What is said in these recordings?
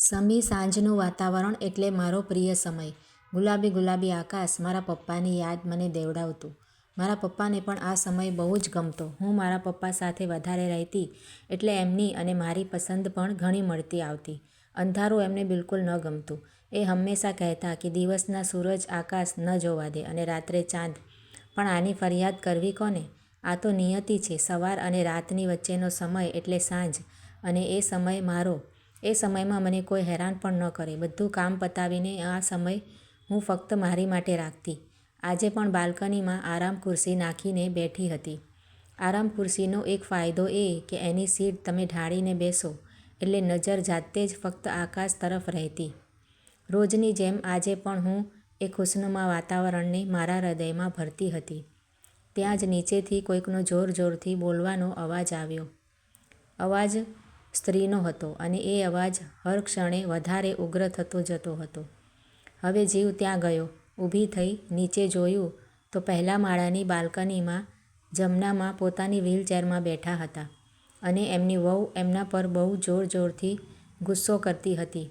સમી સાંજનું વાતાવરણ એટલે મારો પ્રિય સમય. ગુલાબી ગુલાબી આકાશ મારા પપ્પાની યાદ મને દેવડાવતું. મારા પપ્પાને પણ આ સમય બહુ જ ગમતો. હું મારા પપ્પા સાથે વધારે રહેતી એટલે એમની અને મારી પસંદ પણ ઘણી મળતી આવતી. અંધારું એમને બિલકુલ ન ગમતું. એ હંમેશા કહેતા કે દિવસના સૂરજ આકાશ ન જોવા દે અને રાત્રે ચાંદ. પણ આની ફરિયાદ કરવી કોને? આ તો નિયતિ છે સવાર અને રાતની વચ્ચેનો સમય એટલે સાંજ અને એ સમય મારો. એ સમયમાં મને કોઈ હેરાન પણ ન કરે. બધું કામ પતાવીને આ સમય હું ફક્ત મારી માટે રાખતી. આજે પણ બાલ્કનીમાં આરામ ખુરશી નાખીને બેઠી હતી. આરામ ખુરશીનો એક ફાયદો એ કે એની સીટ તમે ઢાળીને બેસો, એટલે નજર જાતે જ ફક્ત આકાશ તરફ રહેતી. રોજની જેમ આજે પણ હું એ ખુશનુમા વાતાવરણને મારા હૃદયમાં ભરતી હતી. ત્યાં જ નીચેથી કોઈકનો જોર જોરથી બોલવાનો અવાજ આવ્યો. અવાજ સ્ત્રીનો હતો અને એ અવાજ હર ક્ષણે વધારે ઉગ્ર થતો જતો હતો. હવે જીવ ત્યાં ગયો. ઊભી થઈ નીચે જોયું તો પહેલા માળાની બાલ્કનીમાં, જમનામાં પોતાની વ્હીલચેરમાં બેઠા હતા અને એમની વહુ એમના પર બહુ જોર જોરથી ગુસ્સો કરતી હતી.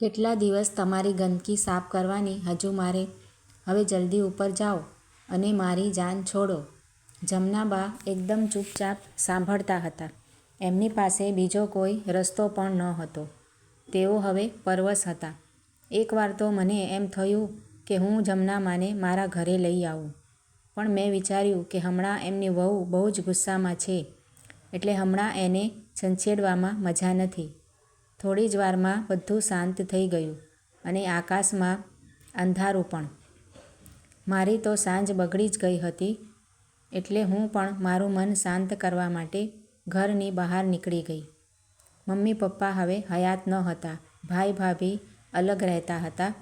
કેટલા દિવસ તમારી ગંદકી સાફ કરવાની હજુ મારે? હવે જલ્દી ઉપર જાઓ અને મારી જાન છોડો. જમનાબા એકદમ ચૂપચાપ સાંભળતા હતા. એમની પાસે બીજો કોઈ રસ્તો પણ ન હતો તેઓ હવે પરવશ હતા. એકવાર તો મને એમ થયું કે હું જમનામાને મારા ઘરે લઈ આવું. પણ મેં વિચાર્યું કે હમણાં એમની વહુ બહુ જ ગુસ્સામાં છે, એટલે હમણાં એને છંછેડવામાં મજા નથી. થોડી જ વારમાં બધું શાંત થઈ ગયું અને આકાશમાં અંધારું પણ. મારી તો સાંજ બગડી જ ગઈ હતી, એટલે હું પણ મારું મન શાંત કરવા માટે ઘરની બહાર નીકળી ગઈ. મમ્મી પપ્પા હવે હયાત ન હતા ભાઈ ભાભી અલગ રહેતા હતા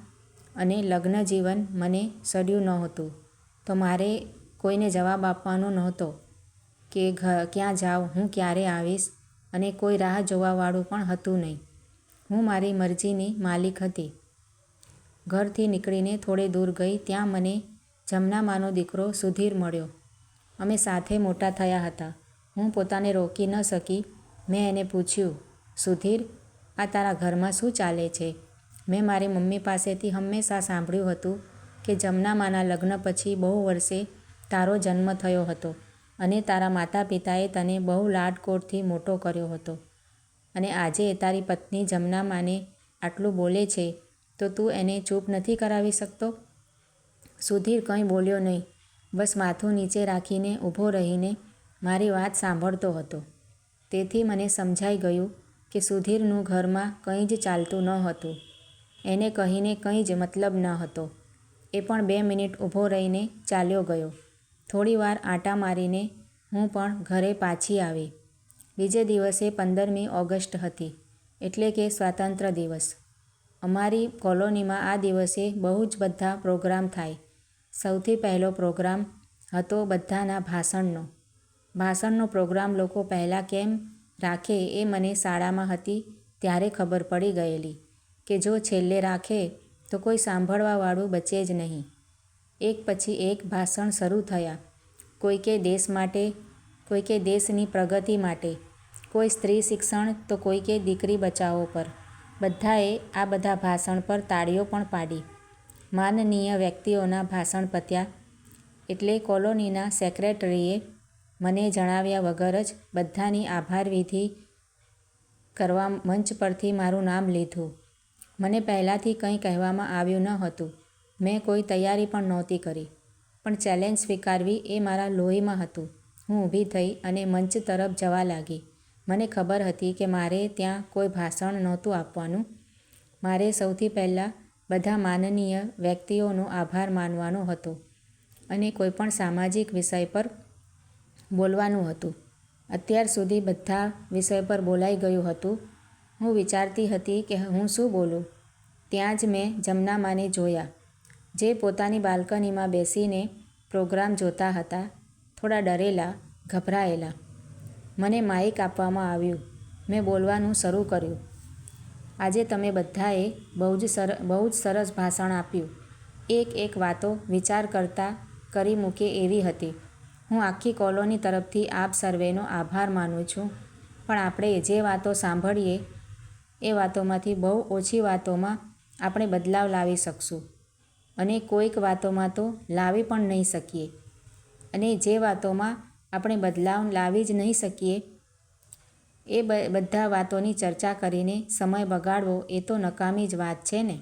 અને લગ્ન જીવન મને સડ્યું નહોતું તો મારે કોઈને જવાબ આપવાનો નહોતો કે ક્યાં જાઉં, હું ક્યારે આવીશ અને કોઈ રાહ જોવાવાળું પણ હતું નહીં. હું મારી મરજીની માલિક હતી. ઘરથી નીકળીને થોડે દૂર ગઈ ત્યાં મને જમનામાનો દીકરો સુધીર મળ્યો. અમે સાથે મોટા થયા હતા. હું પોતાને રોકી ન શકી. મેં એને પૂછ્યું, સુધીર, આ તારા ઘરમાં શું ચાલે છે? મેં મારી મમ્મી પાસેથી હંમેશા સાંભળ્યું હતું કે જમનામાના લગ્ન પછી બહુ વર્ષે તારો જન્મ થયો હતો અને તારા માતા પિતાએ તને બહુ લાડકોડથી મોટો કર્યો હતો અને આજે તારી પત્ની જમનામાને આટલું બોલે છે તો તું એને ચૂપ નથી કરાવી શકતો? સુધીર કંઈ બોલ્યો નહીં. બસ માથું નીચે રાખીને ઊભો રહીને મારી વાત સાંભળતો હતો. તેથી મને સમજાઈ ગયું કે સુધીરનું ઘરમાં કંઈ જ ચાલતું ન હતું એને કહીને કંઈ જ મતલબ ન હતો એ પણ બે મિનિટ ઊભો રહીને ચાલ્યો ગયો. થોડીવાર આંટા મારીને હું પણ ઘરે પાછી આવી. બીજે દિવસે પંદરમી ઓગસ્ટ હતી, એટલે કે સ્વાતંત્ર્ય દિવસ. અમારી કોલોનીમાં આ દિવસે બહુ જ બધા પ્રોગ્રામ થાય. સૌથી પહેલો પ્રોગ્રામ હતો બધાના ભાષણનો. ભાષણનો પ્રોગ્રામ લોકો પહેલાં કેમ રાખે એ મને શાળામાં હતી ત્યારે ખબર પડી ગયેલી કે જો છેલ્લે રાખે તો કોઈ સાંભળવાવાળું બચે જ નહીં. એક પછી એક ભાષણ શરૂ થયા. કોઈકે દેશ માટે, કોઈકે દેશની પ્રગતિ માટે, કોઈ સ્ત્રી શિક્ષણ તો કોઈકે દીકરી બચાવો પર. બધાએ આ બધા ભાષણ પર તાળીઓ પણ પાડી. માનનીય વ્યક્તિઓના ભાષણ પત્યા એટલે કોલોનીના સેક્રેટરીએ મને જણાવ્યા વગર જ બધાની આભારવિધિ કરવા મંચ પરથી મારું નામ લીધું. મને પહેલાંથી કંઈ કહેવામાં આવ્યું ન હતું મેં કોઈ તૈયારી પણ નહોતી કરી. પણ ચેલેન્જ સ્વીકારવી એ મારા લોહીમાં હતું. હું ઊભી થઈ અને મંચ તરફ જવા લાગી. મને ખબર હતી કે મારે ત્યાં કોઈ ભાષણ નહોતું આપવાનું. મારે સૌથી પહેલાં બધા માનનીય વ્યક્તિઓનો આભાર માનવાનો હતો અને કોઈપણ સામાજિક વિષય પર બોલવાનું હતું. અત્યાર સુધી બધા વિષય પર બોલાઈ ગયું હતું. હું વિચારતી હતી કે હું શું બોલું? ત્યાં જ મેં જમનામાને જોયા જે પોતાની બાલ્કનીમાં બેસીને પ્રોગ્રામ જોતા હતા. થોડા ડરેલા, ગભરાયેલા. મને માઈક આપવામાં આવ્યું. મેં બોલવાનું શરૂ કર્યું. આજે તમે બધાએ બહુ જ સરસ ભાષણ આપ્યું. એક એક વાતો વિચાર કરતાં કરી મૂકે એવી હતી. હું આખી કોલોની તરફથી આપ સર્વેનો આભાર માનું છું. પણ આપણે જે વાતો સાંભળીએ, એ વાતોમાંથી બહુ ઓછી વાતોમાં આપણે બદલાવ લાવી શકશું. અને કોઈક વાતોમાં તો લાવી પણ નહીં શકીએ. અને જે વાતોમાં આપણે બદલાવ લાવી જ નહીં શકીએ, એ બધા વાતોની ચર્ચા કરીને સમય બગાડવો એ તો નકામી જ વાત છે ને?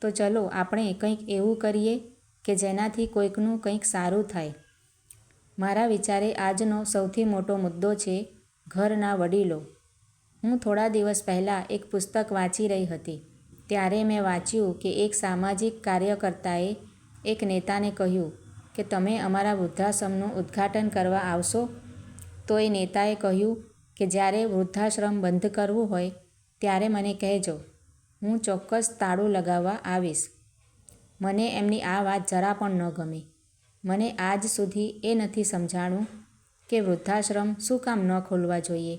તો ચલો આપણે કંઈક એવું કરીએ કે જેનાથી કોઈકનું કંઈક સારું થાય. મારા વિચારે આજનો સૌથી મોટો મુદ્દો છે ઘરના વડીલો. હું થોડા દિવસ પહેલાં એક પુસ્તક વાંચી રહી હતી. ત્યારે મેં વાંચ્યું કે એક સામાજિક કાર્યકર્તાએ એક નેતાને કહ્યું કે, તમે અમારા વૃદ્ધાશ્રમનું ઉદ્ઘાટન કરવા આવશો? તો એ નેતાએ કહ્યું કે, જ્યારે વૃદ્ધાશ્રમ બંધ કરવું હોય, ત્યારે મને કહેજો. હું ચોક્કસ તાળું લગાવવા આવીશ. મને એમની આ વાત જરા પણ ન ગમી. મને આજ સુધી એ નથી સમજાણું કે વૃદ્ધાશ્રમ શું કામ ન ખોલવા જોઈએ.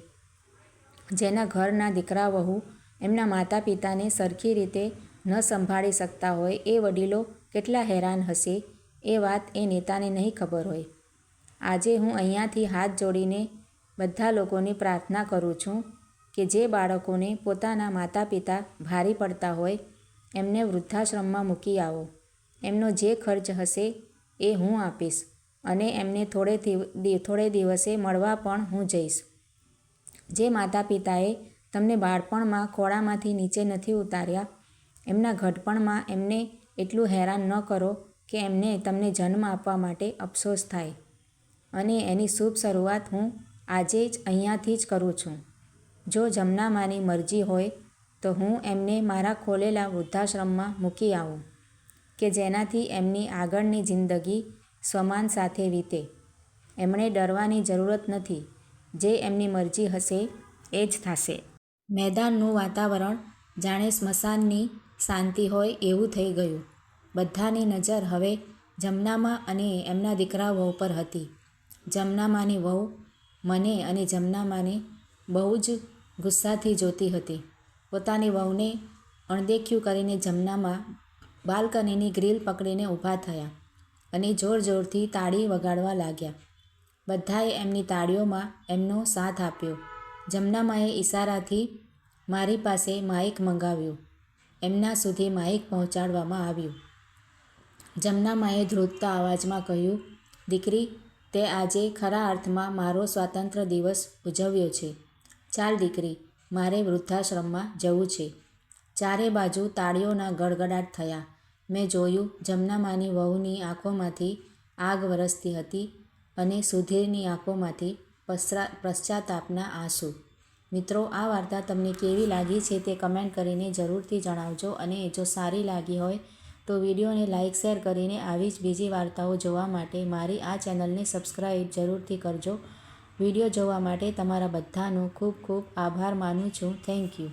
જેના ઘરના દીકરા વહુ એમના માતા પિતાને સરખી રીતે ન સંભાળી શકતા હોય એ વડીલો કેટલા હેરાન હશે એ વાત એ નેતાને નહીં ખબર હોય. આજે હું અહીંયાથી હાથ જોડીને બધા લોકોની પ્રાર્થના કરું છું કે જે બાળકોને પોતાના માતા પિતા ભારી પડતા હોય એમને વૃદ્ધાશ્રમમાં મૂકી આવો. એમનો જે ખર્ચ હશે એ હું આપીશ અને એમને થોડે થોડે દિવસે મળવા પણ હું જઈશ. જે માતા પિતાએ તમને બાળપણમાં ખોળામાંથી નીચે નથી ઉતાર્યા, એમના ઘડપણમાં એમને એટલું હેરાન ન કરો કે એમને તમને જન્મ આપવા માટે અફસોસ થાય. અને એની શુભ શરૂઆત હું આજે જ અહીંયાથી જ કરું છું. જો જમનામાની મરજી હોય તો હું એમને મારા ખોલેલા વૃદ્ધાશ્રમમાં મૂકી આવું. કે જેનાથી એમની આગળની જિંદગી સ્વમાન સાથે વીતે. એમણે ડરવાની જરૂરત નથી. જે એમની મરજી હશે, એ જ થશે. મેદાનનું વાતાવરણ જાણે સ્મશાનની શાંતિ હોય એવું થઈ ગયું. બધાની નજર હવે જમનામાં અને એમના દીકરા વહુ પર હતી. જમનામાની વહુ મને અને જમનામાને બહુ જ ગુસ્સાથી જોતી હતી. પોતાની વહુને અણદેખ્યું કરીને જમનામાં બાલ્કનીની ગ્રીલ પકડીને ઊભા થયા અને જોર જોરથી તાળી વગાડવા લાગ્યા. બધાએ એમની તાળીઓમાં એમનો સાથ આપ્યો. જમનામાએ ઈશારાથી મારી પાસે માઇક મંગાવ્યું. એમના સુધી માઇક પહોંચાડવામાં આવ્યું. જમનામાએ ધ્રુજતા અવાજમાં કહ્યું, દીકરી, તે આજે ખરા અર્થમાં મારો સ્વાતંત્ર્ય દિવસ ઉજવ્યો છે. ચાલ દીકરી, મારે વૃદ્ધાશ્રમમાં જવું છે. ચારે બાજુ તાળીઓના ગડગડાટ થયા. મેં જોયું, જમનામાની વહુની આંખોમાંથી આગ વરસતી હતી અને સુધીરની આંખોમાંથી પશ્ચા પશ્ચાતાપના આંસુ. મિત્રો, આ વાર્તા તમને કેવી લાગી છે તે કમેન્ટ કરીને જરૂરથી જણાવજો અને જો સારી લાગી હોય તો વિડીયોને લાઇક શેર કરીને આવી જ બીજી વાર્તાઓ જોવા માટે મારી આ ચેનલને સબસ્ક્રાઈબ જરૂરથી કરજો. વીડિયો જોવા માટે તમારા બધાનો ખૂબ ખૂબ આભાર માનું છું. Thank you.